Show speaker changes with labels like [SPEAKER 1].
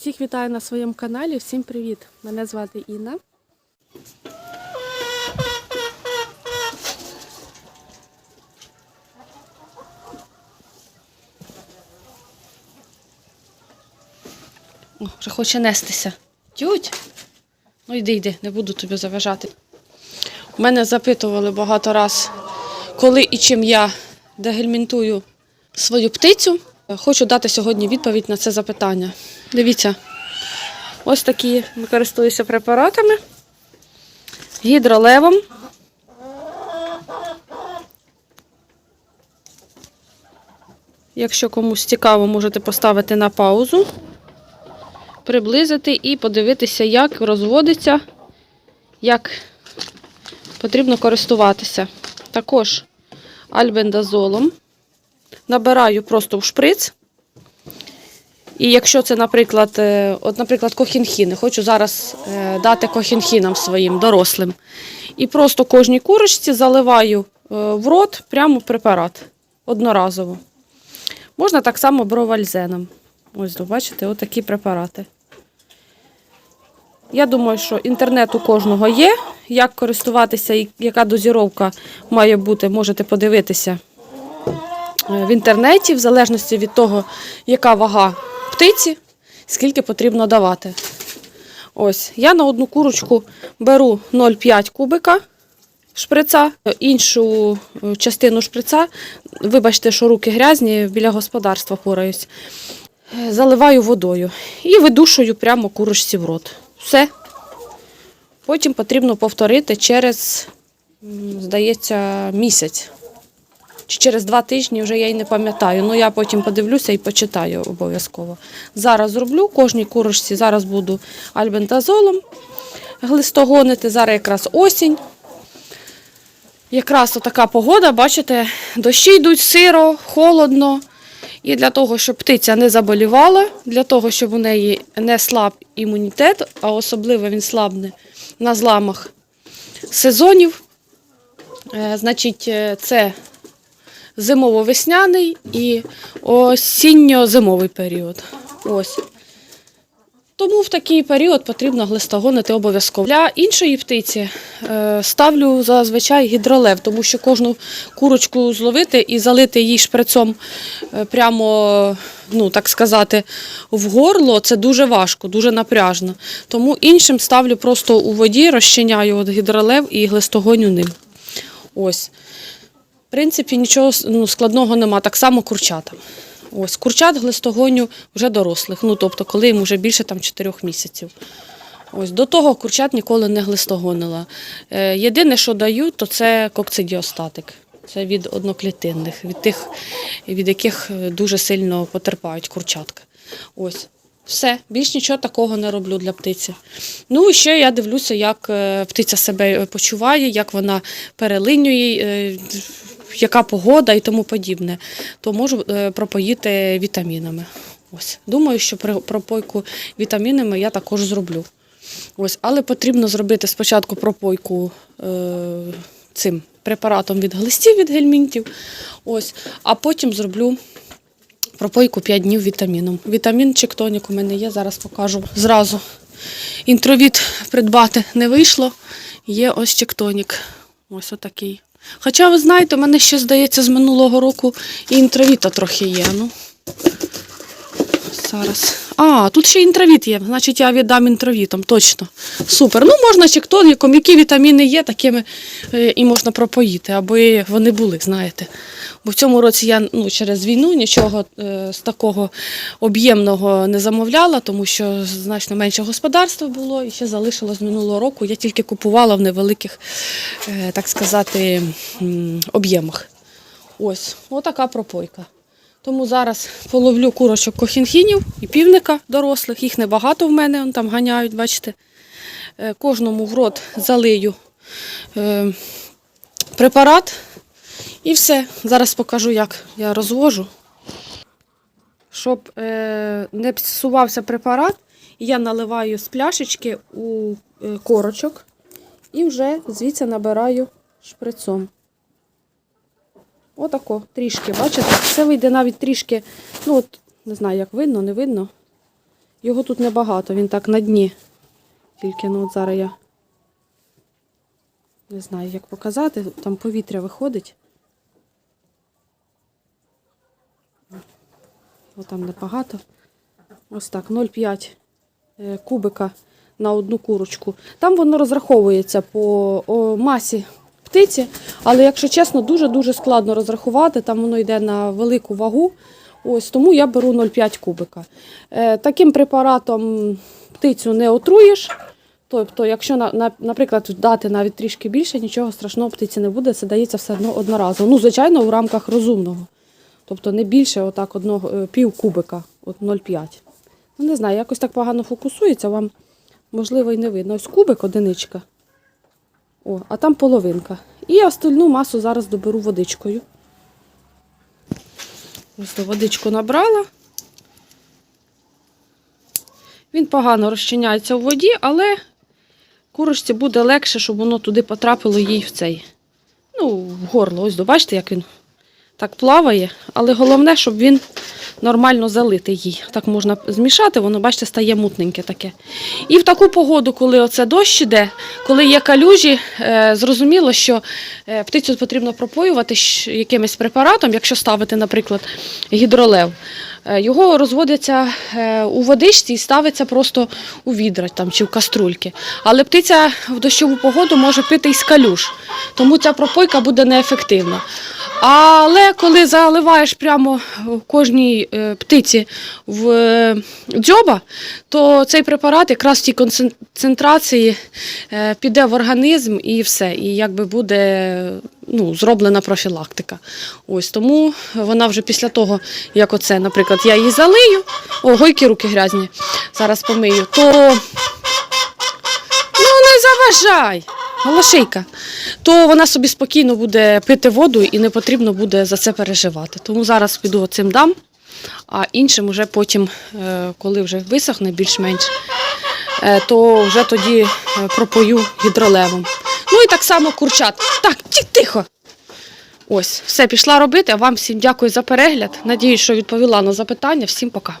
[SPEAKER 1] Всіх вітаю на своєму каналі. Всім привіт! Мене звати Інна. О, вже хоче нестися. Тють. Ну йди, йди, не буду тобі заважати. У мене запитували багато раз, коли і чим я дегельмінтую свою птицю. Хочу дати сьогодні відповідь на це запитання. Дивіться, ось такі ми користуюся препаратами, гідролевом. Якщо комусь цікаво, можете поставити на паузу, приблизити і подивитися, як розводиться, як потрібно користуватися. Також альбендазолом. Набираю просто в шприц. І якщо це, наприклад, е, от, наприклад, кохінхіни, хочу зараз е, дати кохінхінам своїм дорослим. І просто кожній курочці заливаю е, в рот прямо препарат одноразово. Можна так само бровальзеном. Ось, бачите, отакі препарати. Я думаю, що інтернет у кожного є. Як користуватися яка дозіровка має бути, можете подивитися в інтернеті, в залежності від того, яка вага птиці, скільки потрібно давати. Ось, я на одну курочку беру 0,5 кубика шприца, іншу е, частину шприца, вибачте, що руки грязні, біля господарства пораюсь, е, заливаю водою і видушую прямо курочці в рот. Все. Потім потрібно повторити через, здається, місяць. Чи через два тижні вже я й не пам'ятаю. Ну я потім подивлюся і почитаю обов'язково. Зараз зроблю кожній курочці, зараз буду альбентазолом глистогонити. Зараз якраз осінь. Якраз така погода, бачите, дощі йдуть сиро, холодно. І для того, щоб птиця не заболівала, для того, щоб у неї не слаб імунітет, а особливо він слабне на зламах сезонів. Е, Значить, е, це зимово-весняний і осінньо-зимовий період. Ось. Тому в такий період потрібно глистогонити обов'язково. Для іншої птиці е, ставлю зазвичай гідролев, тому що кожну курочку зловити і залити їй шприцом е, прямо, ну так сказати, в горло це дуже важко, дуже напряжно. Тому іншим ставлю просто у воді, розчиняю гідролев і глистогоню ним. Ось. Принципі, нічого ну, складного нема, так само курчатам. Ось, курчат глистогоню вже дорослих, ну тобто, коли їм вже більше там 4 місяців. Ось, до того курчат ніколи не глистогонила. Е, єдине, що даю, то це кокцидіостатик. Це від одноклітинних, від тих, від яких е, дуже сильно потерпають курчатка. Ось. Все, більш нічого такого не роблю для птиці. Ну і ще я дивлюся, як е, птиця себе почуває, як вона перелинює, е, яка погода і тому подібне. То можу е, пропоїти вітамінами. Ось. Думаю, що пропойку вітамінами я також зроблю. Ось. Але потрібно зробити спочатку пропойку е, цим препаратом від глистів, від гельмінтів. Ось. А потім зроблю пропойку 5 днів вітаміном. Вітамін чектонік у мене є, зараз покажу зразу. Інтровіт придбати не вийшло. Є ось чектонік. Ось отакий. Хоча, ви знаєте, у мене ще, здається, з минулого року і інтровіта трохи є. Ну. Зараз. А, тут ще інтровіт є, значить я віддам інтровітом, точно. Супер. Ну, можна чектоніком, які вітаміни є, такими е, і можна пропоїти, аби вони були, знаєте. Бо в цьому році я ну, через війну нічого е, з такого об'ємного не замовляла, тому що значно менше господарства було і ще залишилось минулого року. Я тільки купувала в невеликих, е, так сказати, об'ємах. Ось, отака пропойка. Тому зараз половлю курочок кохінхінів і півника дорослих. Їх небагато в мене, он там ганяють, бачите. Е, Кожному в рот залию препарат і все. Зараз покажу, як я розвожу. Щоб е, не псувався препарат, я наливаю з пляшечки у е, корочок і вже звідси набираю шприцом. Отако, трішки, бачите? Це вийде навіть трішки, ну от, не знаю, як видно, не видно. Його тут небагато, він так на дні. Тільки ну от зараз я не знаю, як показати. Там повітря виходить. О, там небагато. Ось так, 0,5 е, кубика на одну курочку. Там воно розраховується по масі птиці, але, якщо чесно, дуже-дуже складно розрахувати. Там воно йде на велику вагу. Ось тому я беру 0,5 кубика. Е, таким препаратом птицю не отруєш. Тобто, якщо, на, на, наприклад, дати навіть трішки більше, нічого страшного птиці не буде, це дається все одно одноразово. Ну, звичайно, у рамках розумного. Тобто не більше отак одного, е, пів кубика, от 0,5. Ну, не знаю, якось так погано фокусується, вам можливо і не видно. Ось кубик, одиничка. О, а там половинка. І остальну масу зараз доберу водичкою. Ось водичку набрала. Він погано розчиняється у воді, але курочці буде легше, щоб воно туди потрапило їй в цей. Ну, в горло. Ось, бачите, як він так плаває. Але головне, щоб він нормально залитий їй. Так можна змішати, воно, бачите, стає мутненьке таке. І в таку погоду, коли оце дощ іде, коли є калюжі, е, зрозуміло, що е, птицю потрібно пропоювати якимось препаратом, якщо ставити, наприклад, гідролев. Е, Його розводиться е, у водичці і ставиться просто у відра там, чи в каструльки. Але птиця в дощову погоду може пити із калюж, тому ця пропойка буде неефективна. Але коли заливаєш прямо кожній е, птиці в е, дзьоба, то цей препарат якраз в тій концентрації е, піде в організм і все. І якби буде ну, зроблена профілактика. Ось тому вона вже після того, як оце, наприклад, я її залию, о, гойки руки грязні, зараз помию, то ну не заважай. Голошейка, то вона собі спокійно буде пити воду і не потрібно буде за це переживати. Тому зараз піду цим дам, а іншим вже потім, е, коли вже висохне більш-менш, е, то вже тоді е, пропою гідролевом. Ну і так само курчат. Так, тихо. Ось, все, пішла робити. Вам всім дякую за перегляд. Надіюсь, що відповіла на запитання. Всім пока.